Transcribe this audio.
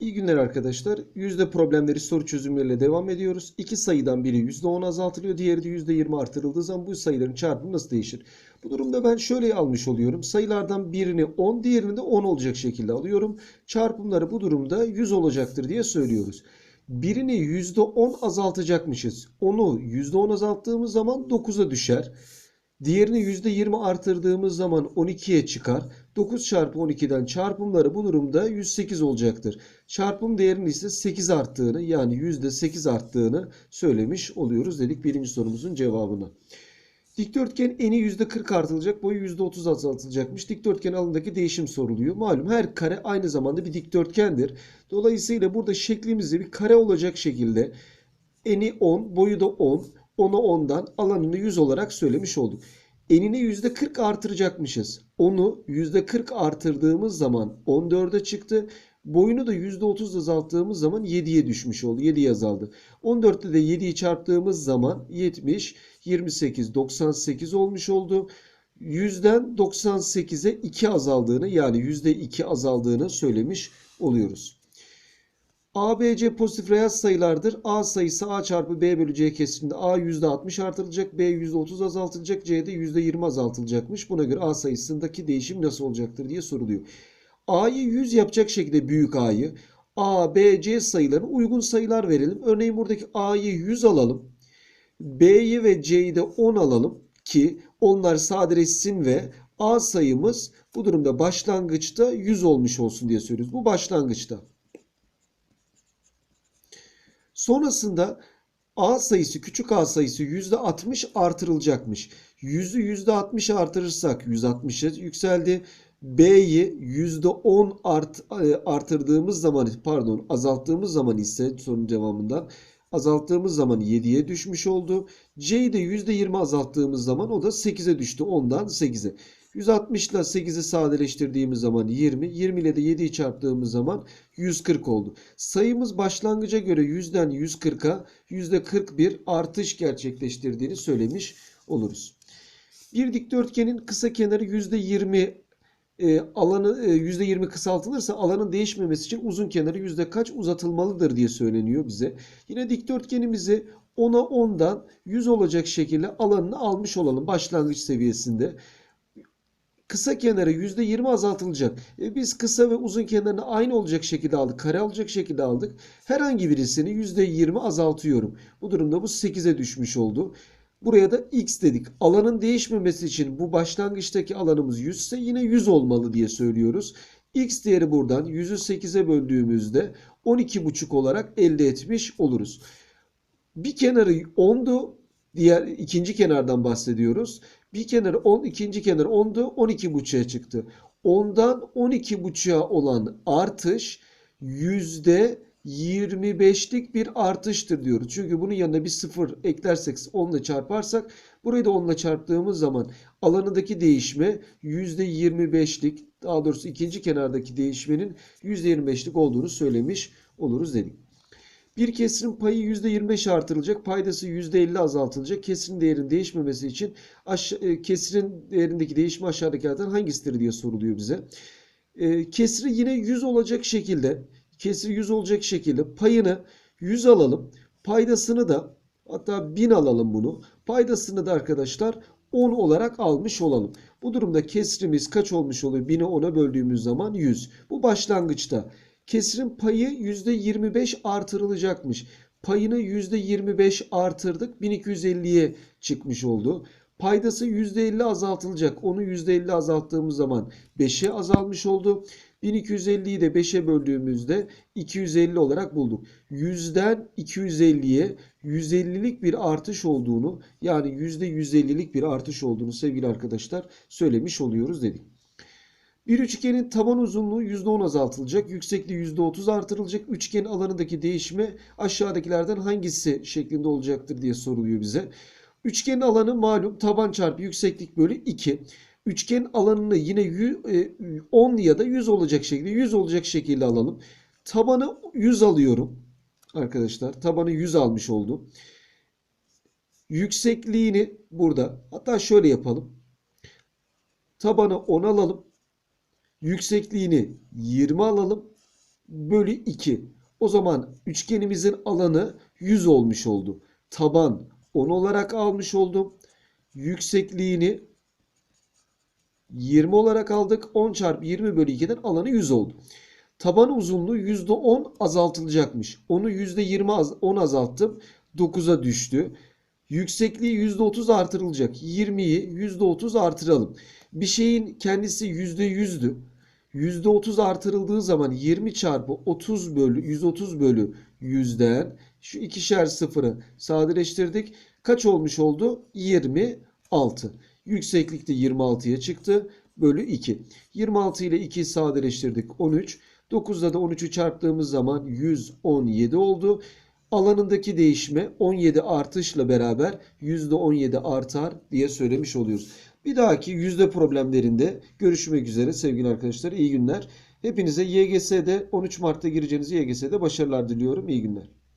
İyi günler arkadaşlar. Yüzde problemleri soru çözümleriyle devam ediyoruz. İki sayıdan biri %10 azaltılıyor. Diğeri de %20 artırıldığı zaman bu sayıların çarpımı nasıl değişir? Bu durumda ben şöyle almış oluyorum. Sayılardan birini 10, diğerini de 10 olacak şekilde alıyorum. Çarpımları bu durumda 100 olacaktır diye söylüyoruz. Birini %10 azaltacakmışız. Onu %10 azalttığımız zaman 9'a düşer. Diğerini %20 artırdığımız zaman 12'ye çıkar. 9 çarpı 12'den çarpımları bu durumda 108 olacaktır. Çarpım değerinin ise 8 arttığını yani %8 arttığını söylemiş oluyoruz dedik birinci sorumuzun cevabını. Dikdörtgen eni %40 artılacak, boyu %30 azaltılacakmış. Dikdörtgen alanındaki değişim soruluyor. Malum her kare aynı zamanda bir dikdörtgendir. Dolayısıyla burada şeklimizde bir kare olacak şekilde eni 10, boyu da 10, 10'a 10'dan alanını 100 olarak söylemiş olduk. Enini %40 artıracakmışız. Onu %40 artırdığımız zaman 14'e çıktı. Boyunu da %30 azalttığımız zaman 7'ye düşmüş oldu. 7'ye azaldı. 14'te de 7'yi çarptığımız zaman 70, 28, 98 olmuş oldu. 100'den 98'e 2 azaldığını yani %2 azaldığını söylemiş oluyoruz. A, B, C pozitif reel sayılardır. A sayısı A çarpı B bölü C kesriminde A %60 artırılacak, B %30 azaltılacak, C de %20 azaltılacakmış. Buna göre A sayısındaki değişim nasıl olacaktır diye soruluyor. A'yı 100 yapacak şekilde büyük A'yı A, B, C sayılarına uygun sayılar verelim. Örneğin buradaki A'yı 100 alalım. B'yi ve C'yi de 10 alalım ki onlar sadeleşsin ve A sayımız bu durumda başlangıçta 100 olmuş olsun diye söylüyoruz. Bu başlangıçta. Sonrasında A sayısı küçük a sayısı %60 artırılacakmış. 100'ü %60 artırırsak 160'a yükseldi. B'yi %10 art, artırdığımız zaman pardon azalttığımız zaman ise sorunun devamından azalttığımız zaman 7'ye düşmüş oldu. C'yi de %20 azalttığımız zaman o da 8'e düştü. 10'dan 8'e. 160 ile 8'i sadeleştirdiğimiz zaman 20. 20 ile de 7'yi çarptığımız zaman 140 oldu. Sayımız başlangıca göre 100'den 140'a %41 artış gerçekleştirdiğini söylemiş oluruz. Bir dikdörtgenin kısa kenarı %20 e, alanı e, %20 kısaltılırsa alanın değişmemesi için uzun kenarı yüzde kaç uzatılmalıdır diye söyleniyor bize. Yine dikdörtgenimizi 10'a 10'dan 100 olacak şekilde alanını almış olalım başlangıç seviyesinde. Kısa kenarı %20 azaltılacak. E biz kısa ve uzun kenarını aynı olacak şekilde aldık. Kare olacak şekilde aldık. Herhangi birisini %20 azaltıyorum. Bu durumda bu 8'e düşmüş oldu. Buraya da x dedik. Alanın değişmemesi için bu başlangıçtaki alanımız 100 ise yine 100 olmalı diye söylüyoruz. x değeri buradan 100'ü 8'e böldüğümüzde 12,5 olarak elde etmiş oluruz. Bir kenarı 10'du. Diğer ikinci kenardan bahsediyoruz. Bir kenarı 10, ikinci kenar 10'du. 12,5'a çıktı. 10'dan 12,5'a olan artış yüzde 25'lik bir artıştır diyoruz. Çünkü bunun yanına bir sıfır eklersek 10 ile çarparsak burayı da 10 ile çarptığımız zaman alanındaki değişme %25'lik daha doğrusu ikinci kenardaki değişmenin %25'lik olduğunu söylemiş oluruz dedik. Bir kesirin payı %25 artırılacak, paydası %50 azaltılacak. Kesirin değerinin değişmemesi için aşağı, kesirin değerindeki değişme aşağıdakilerden hangisidir diye soruluyor bize. E, kesri yine 100 olacak şekilde kesri 100 olacak şekilde payını 100 alalım. Paydasını da hatta 1000 alalım bunu. Paydasını da arkadaşlar 10 olarak almış olalım. Bu durumda kesrimiz kaç olmuş oluyor? 1000'i 10'a böldüğümüz zaman 100. Bu başlangıçta. Kesrin payı %25 artırılacakmış. Payını %25 artırdık. 1250'ye çıkmış oldu. Paydası %50 azaltılacak. Onu %50 azalttığımız zaman 5'e azalmış oldu. 1250'yi de 5'e böldüğümüzde 250 olarak bulduk. 100'den 250'ye 150'lik bir artış olduğunu yani %150'lik bir artış olduğunu sevgili arkadaşlar söylemiş oluyoruz dedik. Bir üçgenin taban uzunluğu %10 azaltılacak, yüksekliği %30 artırılacak. Üçgen alanındaki değişme aşağıdakilerden hangisi şeklinde olacaktır diye soruluyor bize. Üçgenin alanı malum taban çarpı yükseklik bölü 2. Üçgen alanını yine 10 e, ya da 100 olacak şekilde 100 olacak şekilde alalım. Tabanı 100 alıyorum. Arkadaşlar tabanı 100 almış oldum. Yüksekliğini burada hatta şöyle yapalım. Tabanı 10 alalım. Yüksekliğini 20 alalım. bölü 2. O zaman üçgenimizin alanı 100 olmuş oldu. Taban 10 olarak almış oldum. Yüksekliğini 20 olarak aldık. 10 çarpı 20 bölü 2'den alanı 100 oldu. Taban uzunluğu %10 azaltılacakmış. Onu %20 az, 10 azalttım. 9'a düştü. Yüksekliği %30 artırılacak. 20'yi %30 artıralım. Bir şeyin kendisi %100'dü. %30 artırıldığı zaman 20 çarpı 30 bölü 130 bölü 100'den şu ikişer sıfırı sadeleştirdik. Kaç olmuş oldu? 26. Yükseklik de 26'ya çıktı. Bölü 2. 26 ile 2'yi sadeleştirdik. 13. 9'da da 13'ü çarptığımız zaman 117 oldu. Alanındaki değişme 17 artışla beraber %17 artar diye söylemiş oluyoruz. Bir dahaki yüzde problemlerinde görüşmek üzere sevgili arkadaşlar. İyi günler. Hepinize YGS'de 13 Mart'ta gireceğiniz YGS'de başarılar diliyorum. İyi günler.